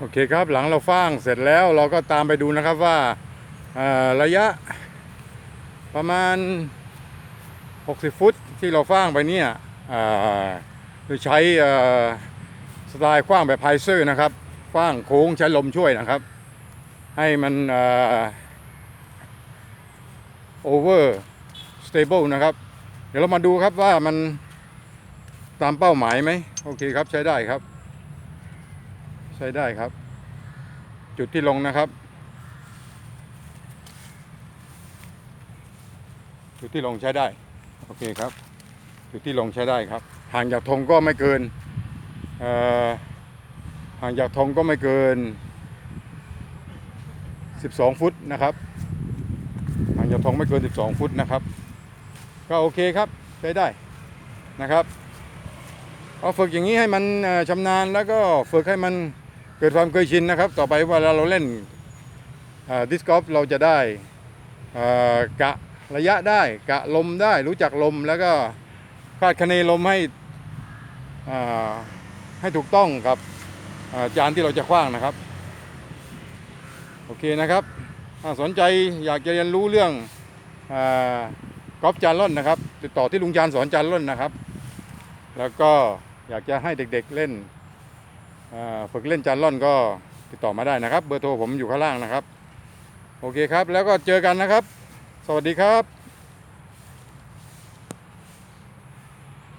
โอเคครับหลังเราฟางเสร็จแล้วเราก็ตามไปดูนะครับว่าระยะประมาณ 60 ฟุตที่เราฟางไปเนี่ยโดยใช้สไตล์คว้างแบบไพเซอร์นะครับคว้างโค้งใช้ลมช่วยนะครับ ให้มันโอเวอร์สเตเบิลนะครับ เดี๋ยวเรามาดูครับว่ามันตามเป้าหมายไหมโอเคครับใช้ได้ครับ ใช้ได้ครับ จุดที่ลงนะครับ จุดที่ลงใช้ได้ โอเคครับ จุดที่ลงใช้ได้ครับ ห่างจากธงก็ไม่เกินห่างจากธงก็ไม่เกิน 12 ฟุตนะครับ ห่างจากธงไม่เกิน 12 ฟุตนะครับ ก็โอเคครับใช้ได้นะครับเอาฝึกอย่างนี้ให้มันชำนาญแล้วก็ฝึกให้มัน เกิดความเคยชินนะครับ ต่อไปเวลาเราเล่นดิสกอล์ฟเราจะได้กะระยะได้กะลมได้รู้จักลมแล้วก็คาดคะเนลมให้ให้ถูกต้องกับจานที่เราจะคว้างนะครับ โอเคนะครับสนใจอยากจะเรียนรู้เรื่องอกอล์ฟจานล่อนนะครับ ติดต่อที่ลุงจานสอนจานล่อนนะครับ แล้วก็อยากจะให้เด็กๆเล่น ฝึกเล่นจานล่อนก็ติดต่อมาได้นะครับ เบอร์โทรผมอยู่ข้างล่างนะครับ โอเคครับ แล้วก็เจอกันนะครับ สวัสดีครับ